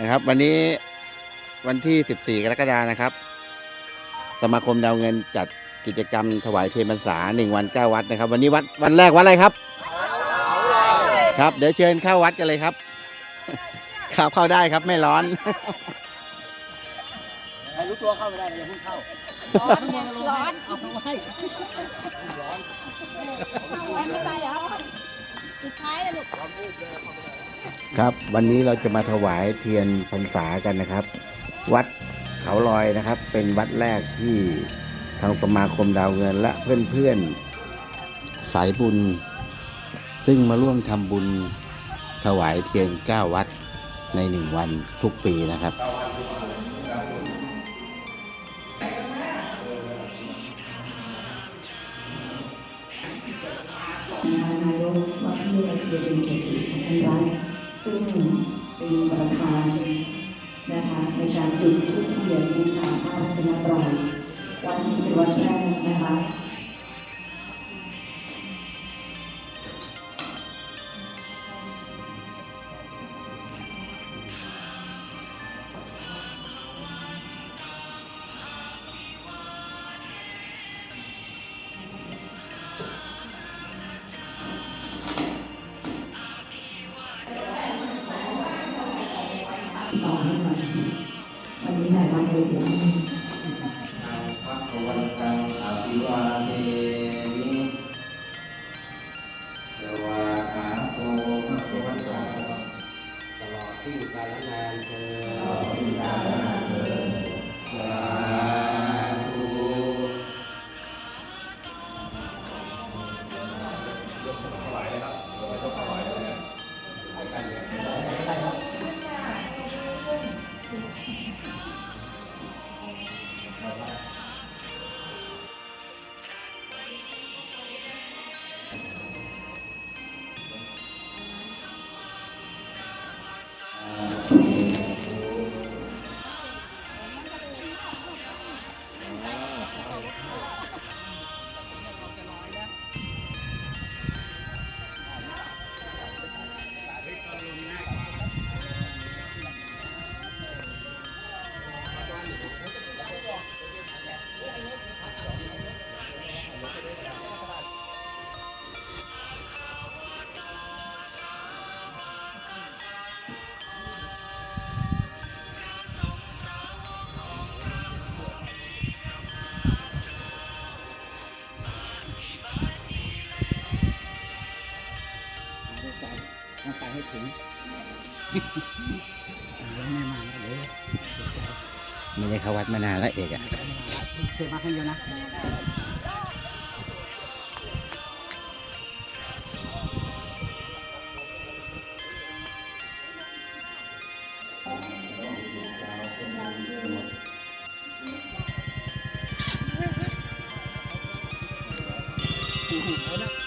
นะครับ วันนี้วันที่ 14 กรกฎานะครับ สมาคมดาวเงินจัดกิจกรรมถวายเทียนพรรษาหนึ่งวันเก้าวัดนะครับ วันนี้วัดวันแรกวัดอะไรครับ ครับ เดี๋ยวเชิญเข้าวัดกันเลยครับครับเข้าได้ครับไม่ร้อนใครรู้ตัวเข้าไม่ได้อย่าเพิ่งเข้าร้อนไงร้อนเอาไปไว้ไม่ไปเหรอสุดท้ายเลยลูก ครับวันนี้เราจะมาถวายเทียนพรรษากันนะครับ วัดเขาลอยนะครับ เป็นวัดแรกที่ทางสมาคมดาวเงินและเพื่อนๆสายบุญ ซึ่งมาร่วมทำบุญถวายเทียน9วัดในหนึ่งวันทุกปีนะครับนายกว่าที่ระเบียบเขตสิของท่านรัฐ ซึ่งเป็นประธานนะคะในการจุดธูปเทียนบูชาพระรัตนตรัยวันนี้เป็นวันแรกนะคะ ต่อให้มาวันนี้นายวันเลยเสียงทางพระควันตังอภิวาเทมิสว ให้ถึงยังไม่มาเลยไม่ได้เข้าวัดมานานแล้วเอกอะเคยมาครั้งเดียวนะเ